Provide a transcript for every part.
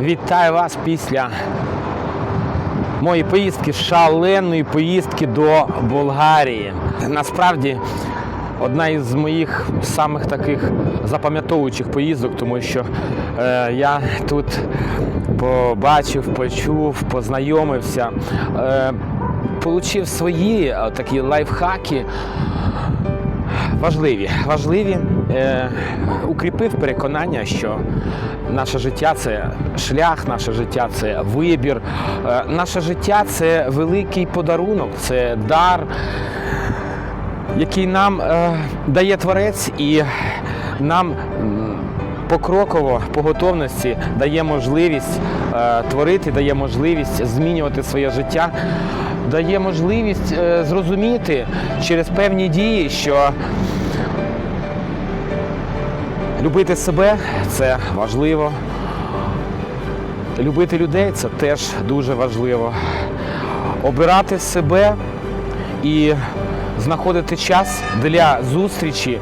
Вітаю вас після моєї поїздки, шаленої поїздки до Болгарії. Насправді одна із моїх самих таких запам'ятовуючих поїздок, тому що е, я тут побачив, почув, познайомився, е, получив свої е, такі лайфхаки. Важливі, важливі. Е, укріпив переконання, що наше життя це шлях, наше життя це вибір, е, наше життя це великий подарунок, це дар, який нам е, дає творець і нам покроково по готовності дає можливість е, творити, дає можливість змінювати своє життя, дає можливість е, зрозуміти через певні дії, що любити себе це важливо. Любити людей це теж дуже важливо. Обирати себе і знаходити час для зустрічі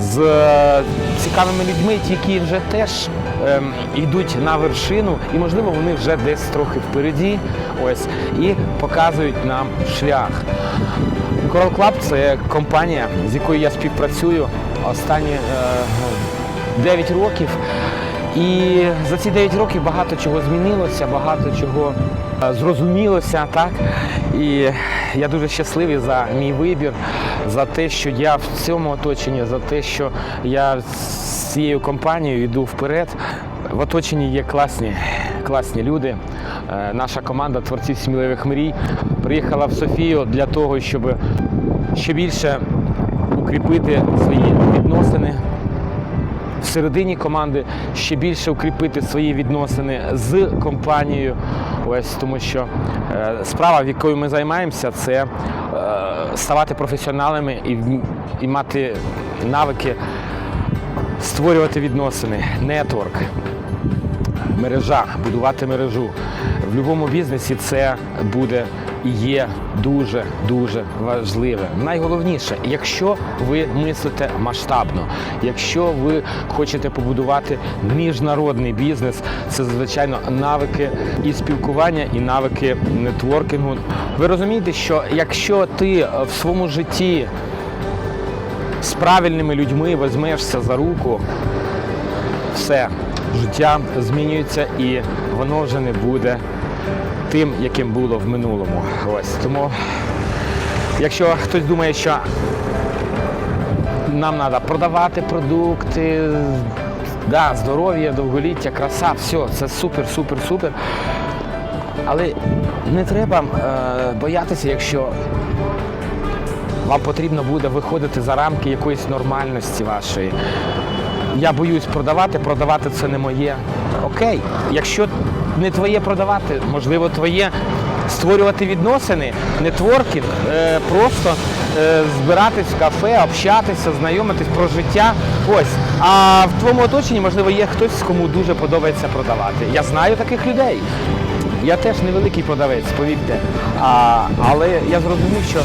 з е, цікавими людьми, які вже теж ем, йдуть на вершину, і можливо вони вже десь трохи впереді, ось і показують нам шлях. Coral Club – це компанія, з якою я співпрацюю останні е, 9 років. І за ці 9 років багато чого змінилося, багато чого е, зрозумілося, так? І я дуже щасливий за мій вибір, за те, що я в цьому оточенні, за те, що я з цією компанією йду вперед. В оточенні є класні, класні люди. Е, Наша команда творців сміливих мрій приїхала в Софію для того, щоб ще більше укріпити свої відносини всередині команди ще більше укріпити свої відносини з компанією. Ось тому що е, справа, в якою ми займаємося, це е, ставати професіоналами і, і мати навики створювати відносини, нетворк, мережа, будувати мережу. В будь-якому бізнесі це буде є дуже дуже важливе. Найголовніше, якщо ви мислите масштабно, якщо ви хочете побудувати міжнародний бізнес, це звичайно навики і спілкування, і навики нетворкінгу. Ви розумієте, що якщо ти в своєму житті з правильними людьми візьмешся за руку, все, життя змінюється і воно вже не буде тим, яким було в минулому. Ось тому, якщо хтось думає, що нам треба продавати продукти, да, здоров'я, довголіття, краса, все, це супер, супер, супер. Але не треба е, боятися, якщо вам потрібно буде виходити за рамки якоїсь нормальності вашої. Я боюсь продавати, продавати це не моє. Окей, якщо не твоє продавати, можливо, твоє створювати відносини, нетворкінг, е, просто е, збиратись в кафе, общатися, знайомитись про життя. Ось. А в твоєму оточенні, можливо, є хтось, кому дуже подобається продавати. Я знаю таких людей. Я теж невеликий продавець, повірте. А, але я зрозумів, що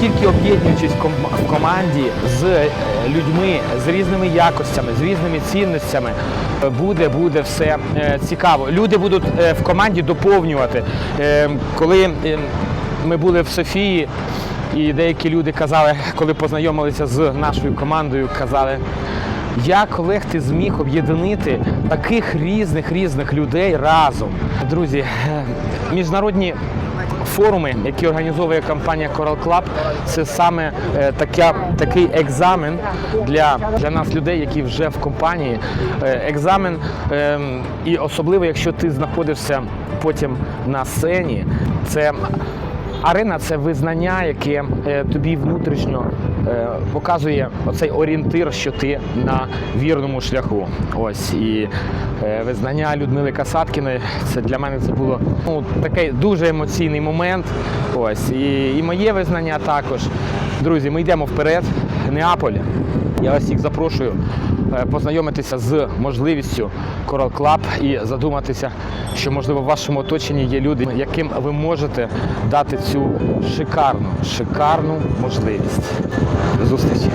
тільки об'єднуючись в команді з е, людьми, з різними якостями, з різними цінностями, буде, буде все е, цікаво. Люди будуть е, в команді доповнювати. Коли ми були в Софії, і деякі люди казали, коли познайомилися з нашою командою, казали. Як Олег ти зміг об'єднати таких різних різних людей разом? Друзі, міжнародні форуми, які організовує компанія Coral Club, це саме е, така, такий екзамен для, для нас, людей, які вже в компанії. Е, екзамен, е, і особливо, якщо ти знаходишся потім на сцені, це Арена це визнання, яке е, тобі внутрішньо е, показує оцей орієнтир, що ти на вірному шляху. Ось і е, визнання Людмили Касаткіної. Це для мене це було ну, такий дуже емоційний момент. Ось і, і моє визнання також. Друзі, ми йдемо вперед. Неаполь. Я вас всіх запрошую е, познайомитися з можливістю Coral Club і задуматися, що можливо в вашому оточенні є люди, яким ви можете дати цю шикарну, шикарну можливість. Зустрічі!